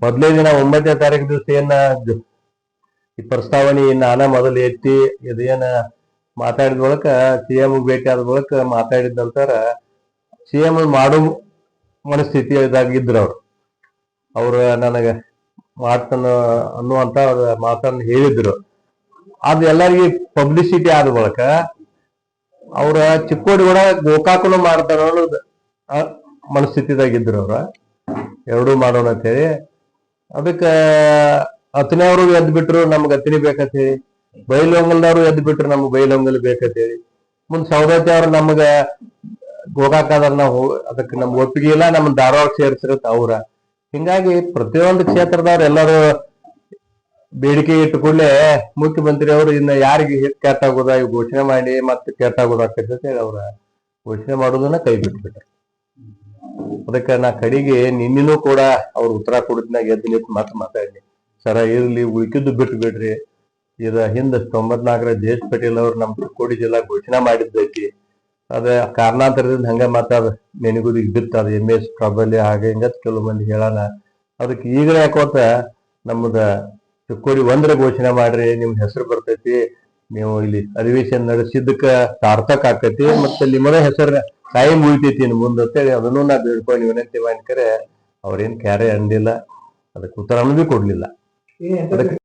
ಮೊದಲೇ ದಿನ ಒಂಬತ್ತನೇ ತಾರೀಕು ದಿವಸ ಏನ ಈ ಪ್ರಸ್ತಾವನೆ ನಾನ ಮೊದಲು ಎತ್ತಿ ಇದೇನ ಮಾತಾಡಿದ ಬಳಿಕ ಸಿ ಎಂ ಭೇಟಿ ಆದ ಬಳಿಕ ಮಾತಾಡಿದ ನಂತರ ಸಿ ಎಂ ಮಾಡೋ ಮನಸ್ಥಿತಿ ಇದಾಗಿದ್ರು ಅವ್ರು. ಅವ್ರು ನನಗೆ ಮಾಡ್ತಾನ ಅನ್ನುವಂತ ಮಾತನ್ನು ಹೇಳಿದ್ರು. ಅದು ಎಲ್ಲರಿಗೆ ಪಬ್ಲಿಸಿಟಿ ಆದ ಬಳಿಕ ಅವ್ರ ಚಿಕ್ಕೋಡಿ ಕೂಡ ಗೋಕಾಕನು ಮಾಡ್ತಾರ ಮನಸ್ಥಿತಿದಾಗಿದ್ರು ಅವ್ರ. ಎರಡೂ ಮಾಡೋಣ ಅಂತೇಳಿ ಅದಕ್ಕ ಅತನೆಯವರು ಎದ್ ಬಿಟ್ರು ನಮ್ಗ ಅತಿನಿ ಬೇಕಂತ ಹೇಳಿ ಬೈಲೊಂಗಲ್ದವ್ರು ಎದ್ ಬಿಟ್ರು ನಮ್ಗ್ ಬೈಲೊಂಗಲ್ ಬೇಕಂತ ಹೇಳಿ ಮುಂದ್ ಸೌದತ್ತಿ ಅವ್ರು ನಮ್ಗ ಗೋಕಾಕದ್ರ ನಾವು ಅದಕ್ಕೆ ನಮ್ಗೆ ಒಪ್ಪಿಗೆ ಇಲ್ಲ, ನಮ್ ಧಾರವಾಡ ಸೇರ್ಸಿರತ್ತ ಅವ್ರ. ಹಿಂಗಾಗಿ ಪ್ರತಿಯೊಂದು ಕ್ಷೇತ್ರದವ್ರು ಎಲ್ಲರೂ ಬೇಡಿಕೆ ಇಟ್ಟ ಮುಖ್ಯಮಂತ್ರಿ ಅವರು ಇನ್ನ ಯಾರಿಗೆ ಕೆಟ್ಟಾಗೋದ ಘೋಷಣೆ ಮಾಡಿ ಮತ್ತೆ ಹೇಳಿ ಅವ್ರ. ಘೋಷಣೆ ಮಾಡೋದನ್ನ ಕೈ ಬಿಟ್ಬಿಟ್ರು. ಅದಕ್ಕೆ ನಾ ಕಡೆಗೆ ನಿನ್ನಿನೂ ಕೂಡ ಅವ್ರು ಉತ್ತರ ಕೊಡಿದ್ನಾಗ ಎದ್ದು ನಿಂತು ಮಾತು ಮಾತಾಡಿ ಸರ, ಇರ್ಲಿ, ಉಳಿಕಿದ್ದು ಬಿಟ್ಟು ಬಿಡ್ರಿ. ಇದ ಹಿಂದ ತೊಂಬತ್ನಾಲ್ಕರ ಜಯೇಶ್ ಪಟೇಲ್ ಅವ್ರು ನಮ್ ಕೊಡಿ ಜಿಲ್ಲಾ ಘೋಷಣೆ ಮಾಡಿದ್ದೈತಿ ಅದ ಕಾರಣಾಂತರದಿಂದ ಹಂಗ ಮಾತಾಡ ನೆನಗುದಿಗೆ ಬಿತ್ತ, ಅದ ಎಂ ಎಸ್ ಪ್ರಾಬಲ್ಯ ಹಾಗೆ ಹಿಂಗ ಕೆಲವು ಮಂದಿ ಹೇಳಾನ ಅದಕ್ಕೆ ಈಗಲೇ ಯಾಕೋತ ನಮ್ಮದ ಚಿಕ್ಕೋಡಿ ಒಂದ್ರ ಘೋಷಣೆ ಮಾಡ್ರಿ ನಿಮ್ ಹೆಸರು ಬರ್ತೈತಿ, ನೀವು ಇಲ್ಲಿ ಅಧಿವೇಶನ ನಡೆಸಿದ್ದಕ್ಕ ಸಾರ್ಥಕ ಆಕೈತಿ, ಮತ್ತೆ ನಿಮ್ಮದ ಹೆಸರು ಕಾಯಂ ಉಳಿತೈತಿ ಇನ್ನು ಮುಂದೆ ಅಂತೇಳಿ ಅದನ್ನು ನಾ ಬೇಡ್ಕೊಂಡು ವಿನಂತಿ ಮಾಡ್ಕರೆ ಅವ್ರೇನು ಕ್ಯಾರೆ ಅಂದಿಲ್ಲ. ಅದಕ್ಕೆ ಉತ್ತರನೂ ಬಿ ಕೊಡ್ಲಿಲ್ಲ. ಅದಕ್ಕೆ